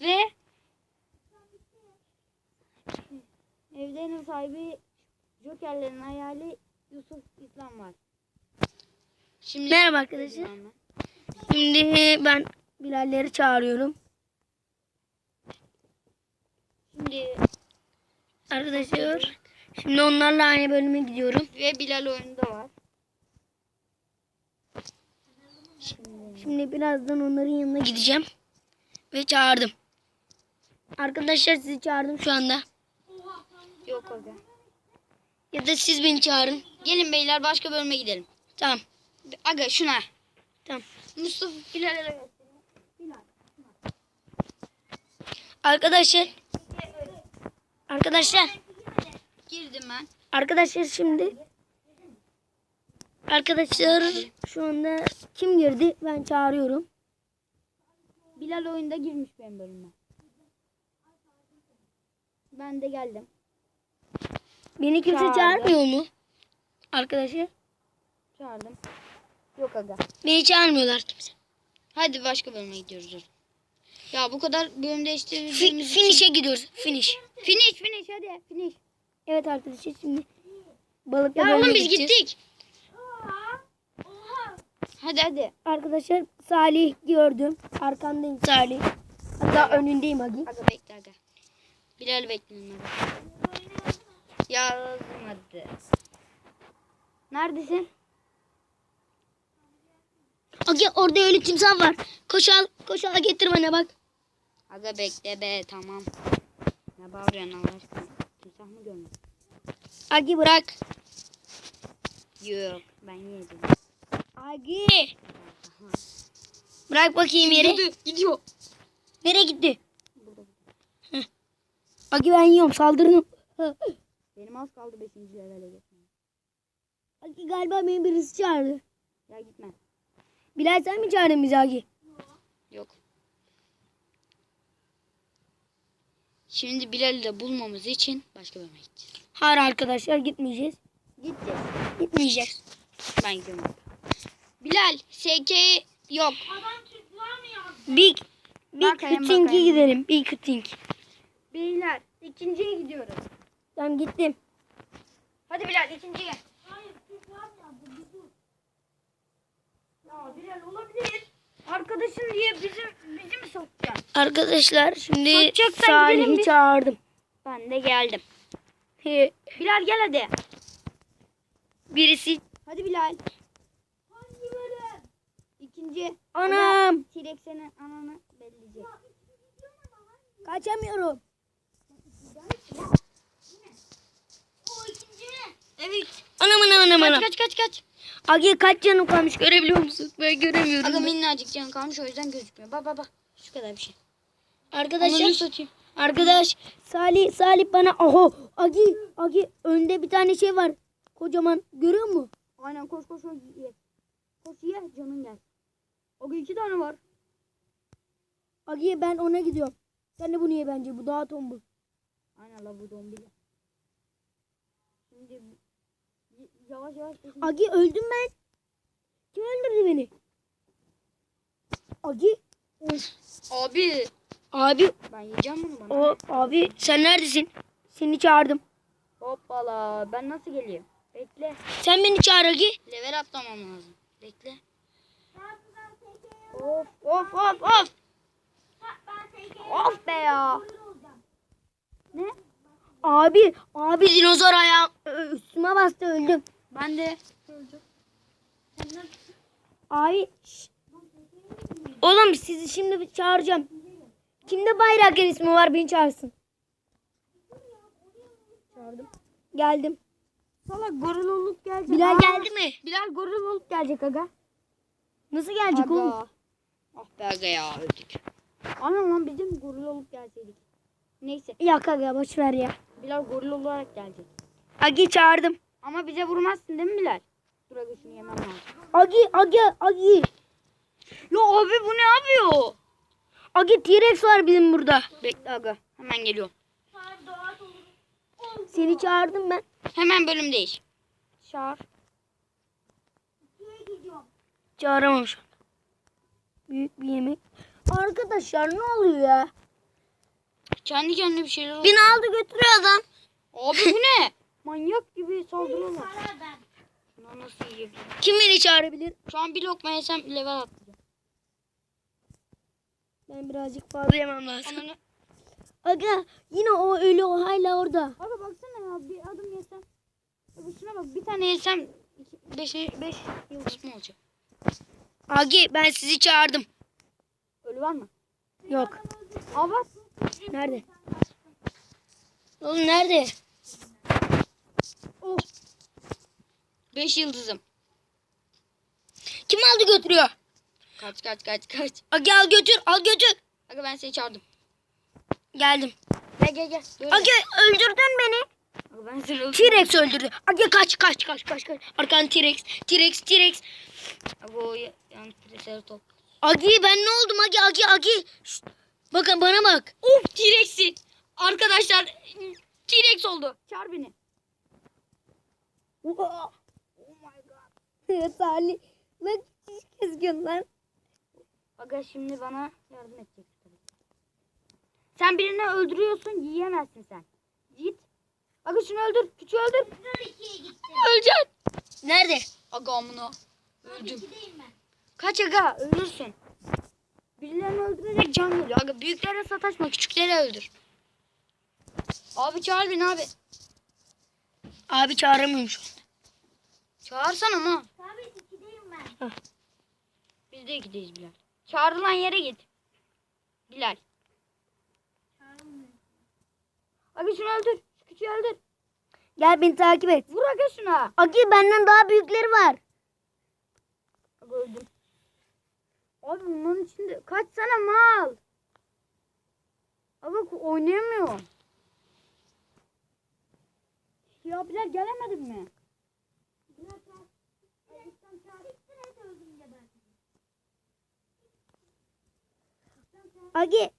Ve evde ev sahibi Jokerlerin hayali Yusuf İslam var. Şimdi Merhaba arkadaşlar. Şimdi ben Bilalleri çağırıyorum. Şimdi Arkadaşlar şimdi onlarla aynı bölüme gidiyorum. ve Bilal oyunda var. Şimdi birazdan onların yanına gideceğim. Ve çağırdım. Arkadaşlar sizi çağırdım şu anda. Yok aga. Ya da siz beni çağırın. Gelin beyler başka bölüme gidelim. Tamam. Aga şuna. Tamam. Mustafa Bilal'e de Arkadaşlar. Arkadaşlar. girdim ben. Arkadaşlar şimdi. Arkadaşlar şu anda kim girdi? Ben çağırıyorum. Bilal oyunda girmiş benim bölüme. Ben de geldim. Beni kimse Çağırdı. çağırmıyor mu? Arkadaşlar. Çağırdım. Yok aga. Beni çağırmıyorlar kimse. Hadi başka bölüme gidiyoruz. Ya bu kadar bölüm Fi- değiştirdiğimiz için- finish'e gidiyoruz. Finish. Finish finish hadi finish. Evet arkadaşlar şimdi balıkla Ya oğlum biz gideceğiz. gittik. Hadi hadi. Arkadaşlar Salih gördüm. Arkandayım Salih. Hatta önündeyim Agi. Aga bekle aga. Bilal bekleyin aga. Yazdım hadi. Neredesin? Agi orada öyle timsah var. Koş al, koş al getir bana bak. Aga bekle be tamam. Ne bağırıyorsun Allah aşkına? Timsah mı görmedin? Agi bırak. Yok ben yedim. Agi. Bırak bakayım yere. gidiyor. Nereye gitti? Heh. Agi ben yiyorum saldırın. Benim az kaldı 5. levele geçmeye. Agi galiba beni birisi çağırdı. Ya gitme. Bilal sen mi çağırdın bizi Agi? Yok. Şimdi Bilal'i de bulmamız için başka bölüme gideceğiz. Hayır arkadaşlar gitmeyeceğiz. Gideceğiz. Gitmeyeceğiz. Ben gidiyorum. Bilal, SK yok. Big Big Bakayım, bakayım. gidelim. Big Think. Beyler, ikinciye gidiyoruz. Tamam gittim. Hadi Bilal, ikinciye. Ya Bilal olabilir. Arkadaşın diye bizi, bizi mi sokacaksın? Arkadaşlar şimdi gidelim Salih'i biz. çağırdım. Ben de geldim. Bilal gel hadi. Birisi Hadi Bilal. İkinci. anam T-Rex senin ananı belleyecek. kaçamıyorum. Evet. Anam anam anam anam. kaç kaç kaç. Agi kaç canım kalmış görebiliyor musun? Ben göremiyorum. Aga minnacık can kalmış o yüzden gözükmüyor. Bak bak bak. Şu kadar bir şey. Arkadaşlar arkadaş Salih Salih bana oho Agi Agi önde bir tane şey var. Kocaman görüyor musun? Aynen koş koş koş ye. Koş ye canın gel. Aga iki tane var. Agi ben ona gidiyorum. Sen de bunu ye bence bu daha tombul. Aynen la bu dombili. Şimdi yavaş yavaş. Agi öldüm ben. Kim öldürdü beni? Agi. Abi. Abi Ben yiyeceğim bunu bana. o abi sen neredesin? Seni çağırdım. Hoppala ben nasıl geleyim? Bekle. Sen beni çağır Agi. Level atlamam lazım. Bekle. Of of of of. Of be ya. Ne? Abi abi dinozor ayağım ö- üstüme bastı öldüm. Ben de. Abi şş. Oğlum sizi şimdi bir çağıracağım. Kimde bayrak ismi var beni çağırsın. Çağırdım. Geldim. Salak goril olup gelecek. Bilal Aa, geldi mi? Bilal goril olup gelecek aga. Nasıl gelecek oğlum? Ah be aga ya öldük. Ana lan bizim goril olup gelseydik. Neyse. Yok aga boş ver ya. Bilal goril olarak gelecek. Agi çağırdım. Ama bize vurmazsın değil mi Bilal? Dur aga şunu yemem lazım. Agi Agi Agi. Ya abi bu ne yapıyor? Agi T-Rex var bizim burada. Bekle aga. Hemen geliyorum. Seni çağırdım ben. Hemen bölüm değiş. Çağır. Çağıramam şu an. Büyük bir yemek. Arkadaşlar ne oluyor ya? Kendi kendine bir şeyler oluyor. Beni aldı götürüyor adam. Abi bu ne? Manyak gibi saldırıyorlar. Şuna nasıl yiyebilirim? Kim beni çağırabilir? Şu an bir lokma yesem level atlayacağım. Ben birazcık fazla yemem lazım. Ananı. Aga yine o ölü o hala orada. Abi baksana ya bir adım yesem. Şuna bak bir tane yesem iki- beş, beş yıldız mı olacak? Agi ben sizi çağırdım. Ölü var mı? Yok. Aa var. Nerede? Oğlum nerede? Oh. Beş yıldızım. Kim aldı götürüyor? Kaç kaç kaç kaç. Agi al götür al götür. Aga ben seni çağırdım. Geldim. Gel gel gel. Agi öldürdün beni. Aga ben seni öldürdüm. T-Rex öldürdü. Agi kaç kaç kaç kaç kaç. Arkan T-Rex. T-Rex T-Rex. Aga o ya- yani triceratop. Agi ben ne oldum Agi Agi Agi. Şşt, Bakın bana bak. Of T-Rex'i. Arkadaşlar T-Rex oldu. Çağır beni. Oh my god. Salih. Lan kızgın lan. Aga şimdi bana yardım edecek. tabii. Sen birini öldürüyorsun yiyemezsin sen. Git. Aga şunu öldür. Küçüğü öldür. Öleceksin. Nerede? Aga amına. Öldüm. Kaç aga ölürsün. Birilerini öldürerek can geliyor. Aga büyüklere sataşma küçükleri öldür. Abi çağır beni abi. Abi çağıramıyorum şu an. Çağırsana ama. Hah. Biz de gideyiz Bilal. Çağrılan yere git. Bilal. Aga şunu öldür. Küçüğü öldür. Gel beni takip et. Vur aga şuna. Agi benden daha büyükleri var. Aga öldüm. Abi bunun içinde kaç sana mal. Aga oynayamıyor. Ya Bilal gelemedin mi? Agi.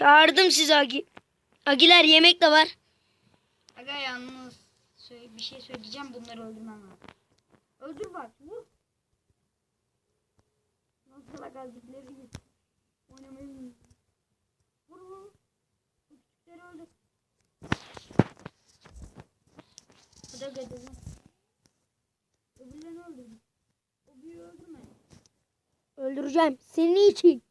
Çağırdım sizi Agi. Agiler yemek de var. Aga yalnız bir şey söyleyeceğim bunları öldürmem lazım. Öldür bak vur. Nasıl aga zipleri git. Oynamayı. Vur vur. Bu küçükleri öldür. Hadi aga dedim. Öbürlerini öldür. O büyüğü öldürme. Öldüreceğim. Senin için.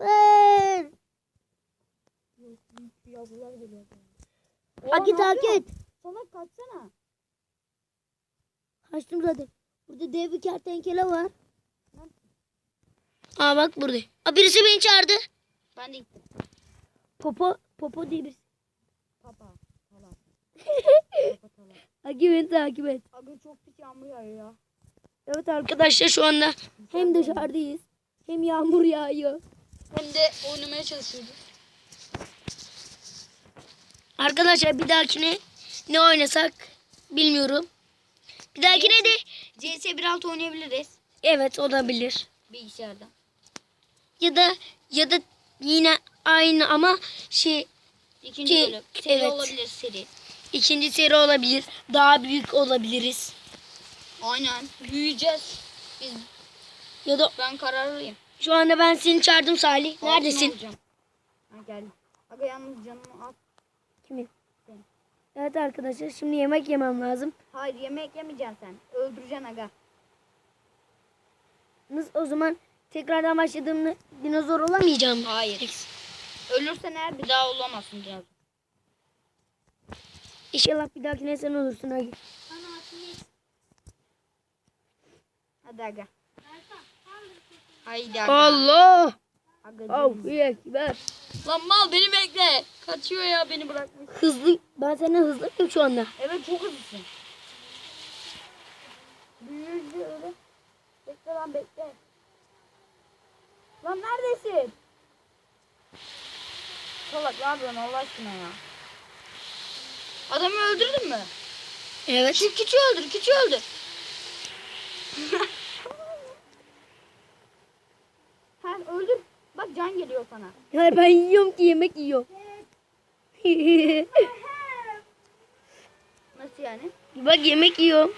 Ver. Yavrular geliyor. Agi takip et. Salak kaçsana. Kaçtım zaten. Burada dev bir kertenkele var. Aa bak burada. Aa, birisi beni çağırdı. Ben de gittim. Popo, Popo diye birisi. Papa. Salak. Agi beni takip et. Aga çok pis yağmur yağıyor ya. Evet arkadaşlar şu anda hem dışarıdayız hem yağmur yağıyor. Hem de oynamaya çalışıyoruz. Arkadaşlar bir dahakine ne oynasak bilmiyorum. Bir dahakine de CS 1.6 oynayabiliriz evet olabilir. bilgisayarda. Ya da ya da yine aynı ama şey İkinci Ki- bölüm. Seri evet. olabilir seri. ikinci seri olabilir. Daha büyük olabiliriz. Aynen. Büyüyeceğiz. Biz, Ya da ben kararlıyım. Şu anda ben seni çağırdım Salih. Neredesin? Ha geldim. Aga yalnız canımı al. Kimin? Senin. Evet arkadaşlar şimdi yemek yemem lazım. Hayır yemek yemeyeceksin sen. Öldüreceksin aga. Nasıl o zaman tekrardan başladığımda dinozor olamayacağım. Hayır. Ölürsen eğer bir daha olamazsın biraz. İnşallah bir dahakine sen olursun Agi. Hadi aga. Haydi aga. Allah! İyi ver. Lan mal beni bekle. Kaçıyor ya beni bırakmış. Hızlı. Ben senden hızlıyım şu anda. Evet çok hızlısın. Büyücü öyle. Bekle lan bekle. Lan neredesin? Salak ne yapıyorsun Allah aşkına ya? Adamı öldürdün mü? Evet. Şu küçüğü öldür, küçüğü öldür. ha öldür. Bak can geliyor sana. Hayır ben yiyorum ki yemek yiyorum. Nasıl yani? Bak yemek yiyorum.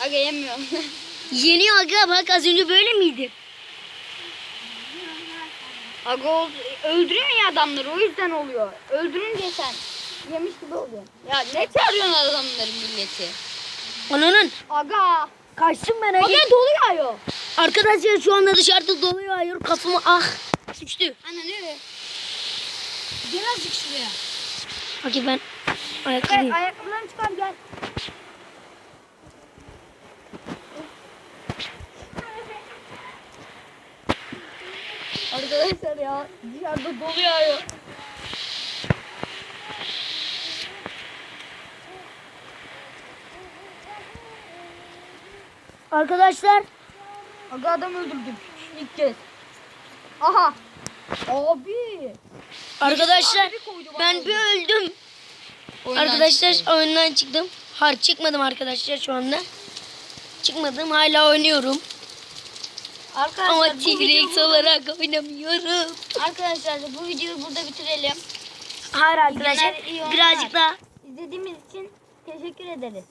Aga yemiyorum. Yeniyor aga bak az önce böyle miydi? Aga öldürüyorsun ya adamları o yüzden oluyor. Öldürünce sen yemiş gibi oluyor. Ya ne çağırıyorsun adamların milleti? Ananın. Aga. Kaçtım ben Aga Agi. dolu yağıyor. Arkadaşlar şu anda dışarıda dolu yağıyor. Kafama ah. Sıçtı. Ana ne? Gel azıcık şuraya. Agi ben ayakkabıyım. ayakkabılarını çıkar gel. Arkadaşlar ya dışarıda dolu yağıyor. Arkadaşlar Aga adam öldürdüm ilk kez. Aha. Abi. Arkadaşlar Abi koydu ben bir öldüm. Oyundan arkadaşlar çıktı. oyundan çıktım. Har çıkmadım arkadaşlar şu anda. Çıkmadım hala oynuyorum. Arkadaşlar Ama T-Rex videoyu burada- olarak oynamıyorum. Arkadaşlar bu videoyu burada bitirelim. Hayır arkadaşlar, oyunlar. birazcık daha İzlediğimiz için teşekkür ederiz.